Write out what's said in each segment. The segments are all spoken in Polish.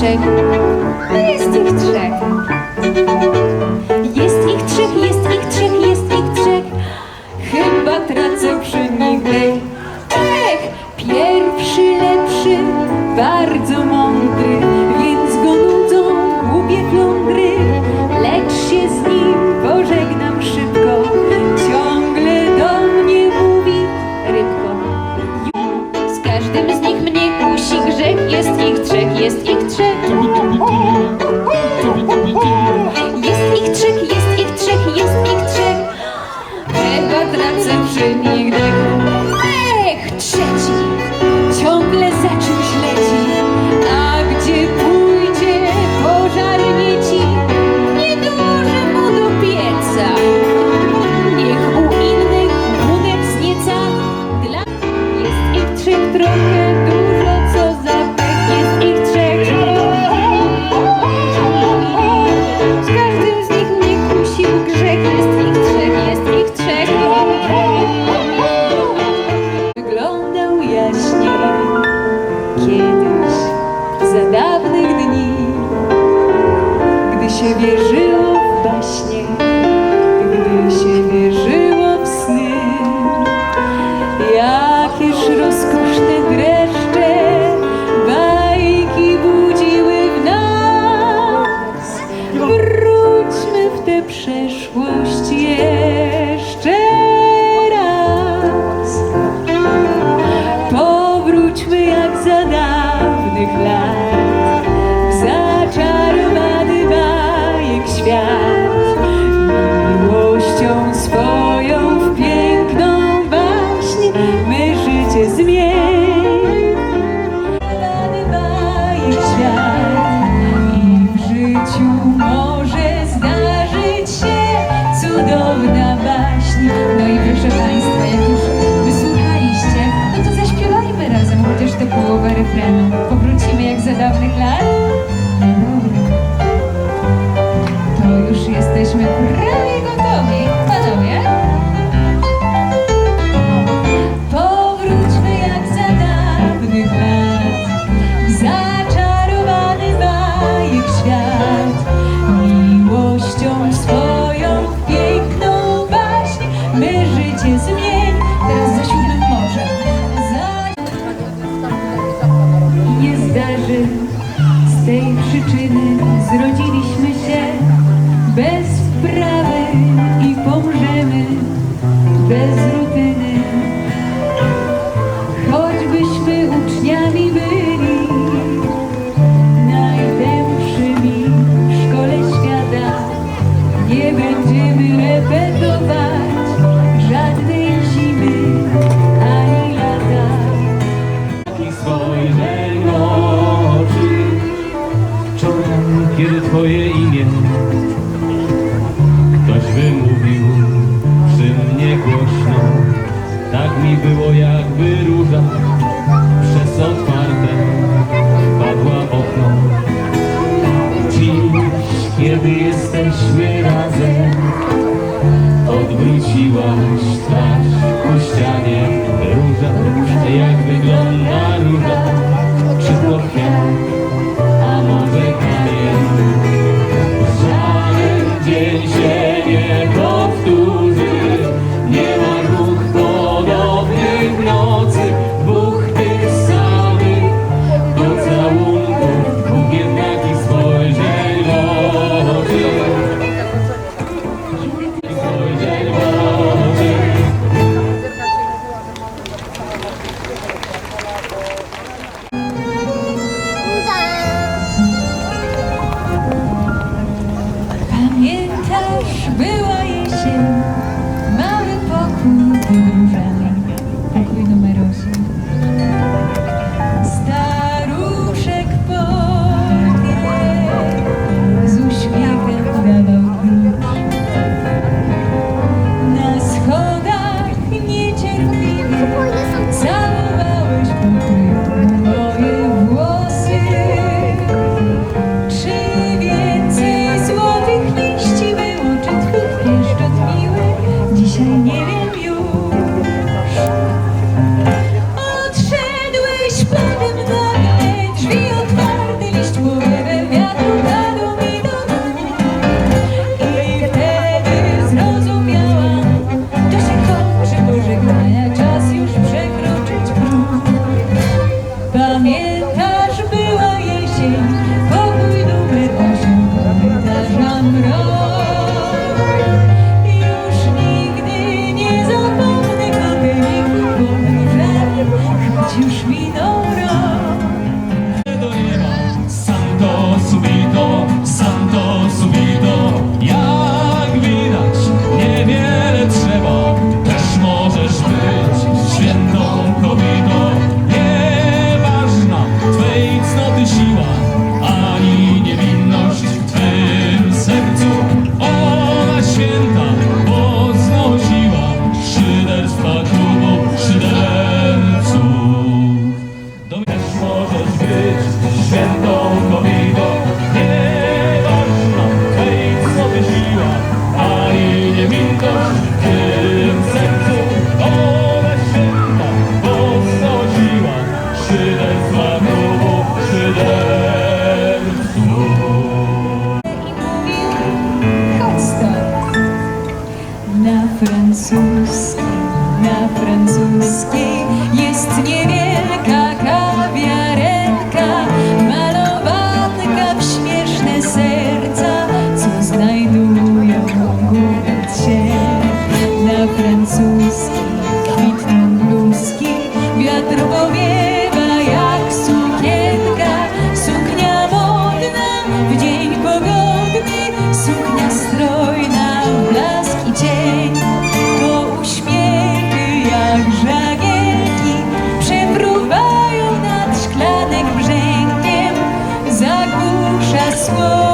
trzech, a jest ich trzech. Jest ich trzech, jest ich trzech, jest ich trzech. Chyba tracę przy nich. Ech, pierwszy lepszy, bardziej. Powrócimy jak za dawnych lat. mego kiedy Twoje imię Ktoś wymówił przy mnie głośno. Tak mi było jakby róża Przez otwarte padła okno. Dziś, kiedy jesteśmy razem Odwróciłaś so scared. this.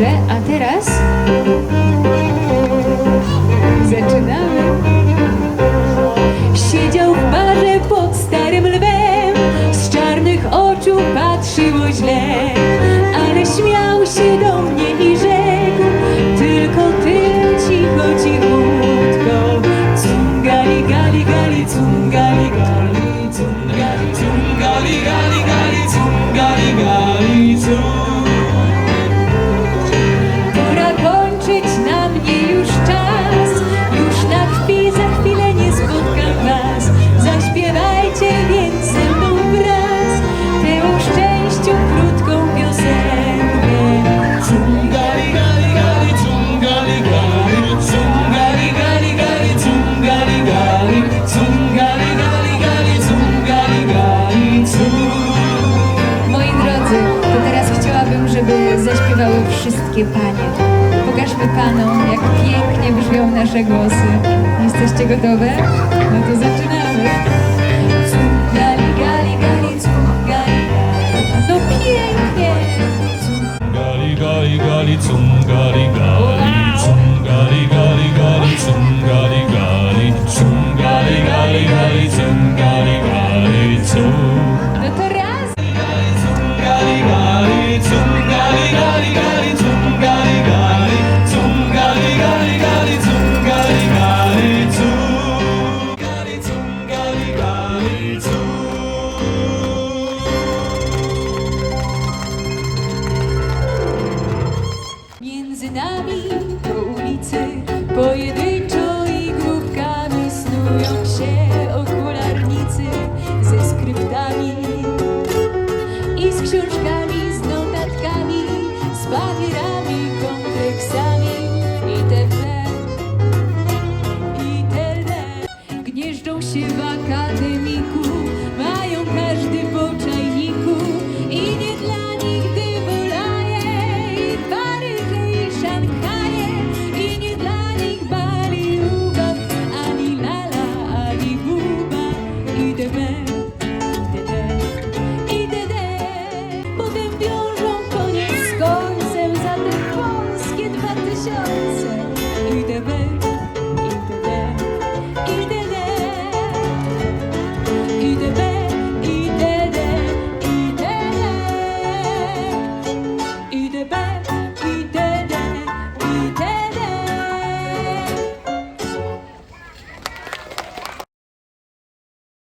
legge a te drogie Panie. Pokażmy Panom, jak pięknie brzmią nasze głosy. Jesteście gotowe? No to zaczynamy. Gali, gali, gali, cuk, gali, gali. No pięknie! Gali, gali, gali, cum, gali, gali. między nami po ulicy, pojedynczo i grupkami snują.